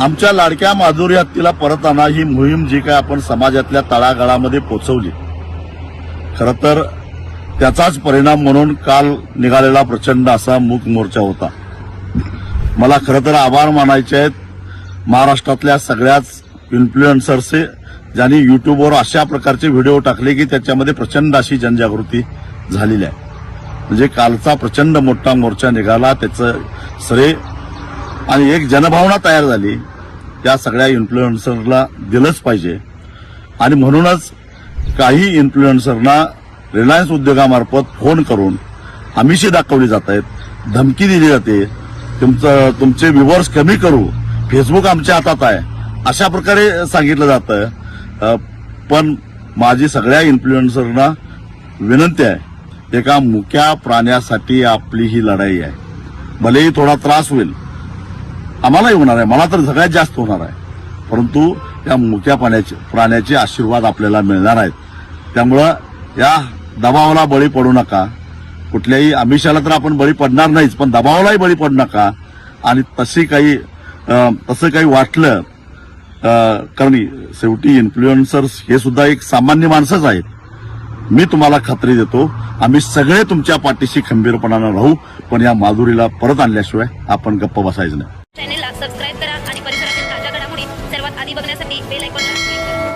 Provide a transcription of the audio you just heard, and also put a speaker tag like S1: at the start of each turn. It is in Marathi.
S1: आमच्या लाडक्या माधुरी हत्तीला परत आणा ही मोहीम जी काय आपण समाजातल्या तळागाळामध्ये पोचवली. खर तर त्याचाच परिणाम म्हणून काल निघालेला प्रचंड असा मूक मोर्चा होता. मला खरं तर आभार मानायचे आहेत. महाराष्ट्रातल्या सगळ्याच इन्फ्लुएन्सर्सचे ज्यांनी युट्यूबवर अशा प्रकारचे व्हिडिओ टाकले की त्याच्यामध्ये प्रचंड अशी जनजागृती झालेली आहे. म्हणजे कालचा प्रचंड मोठा मोर्चा निघाला त्याचं श्रेय आणि एक जनभावना तयार झाली त्या सगळ्या इन्फ्लुएन्सरला दिलंच पाहिजे. आणि म्हणूनच काही इन्फ्लुएन्सरना रिलायन्स उद्योगामार्फत फोन करून आमिषी दाखवली जात आहेत. धमकी दिली जाते. तुमचं तुमचे व्ह्युअर्स कमी करू. फेसबुक आमच्या हातात आहे. अशा प्रकारे सांगितलं जातं. पण माझी सगळ्या इन्फ्लुएन्सरना विनंती आहे एका मुक्या प्राण्यासाठी आपली ही लढाई आहे. भलेही थोडा त्रास होईल आम्हालाही होणार आहे. मला तर सगळ्यात जास्त होणार आहे. परंतु या मोठ्या पाण्याचे प्राण्याचे आशीर्वाद आपल्याला मिळणार आहेत. त्यामुळं या दबावाला बळी पडू नका. कुठल्याही आमिषाला तर आपण बळी पडणार नाहीच पण दबावालाही बळी पडू नका. आणि तशी काही तसं काही वाटलं कारण शेवटी इन्फ्लुएन्सर्स हे सुद्धा एक सामान्य माणसंच आहेत. मी तुम्हाला खात्री देतो आम्ही सगळे तुमच्या पाठीशी खंबीरपणानं राहू पण या माधुरीला परत आणल्याशिवाय आपण गप्प बसायचं नाही. At ibang nasa tape, like on last week.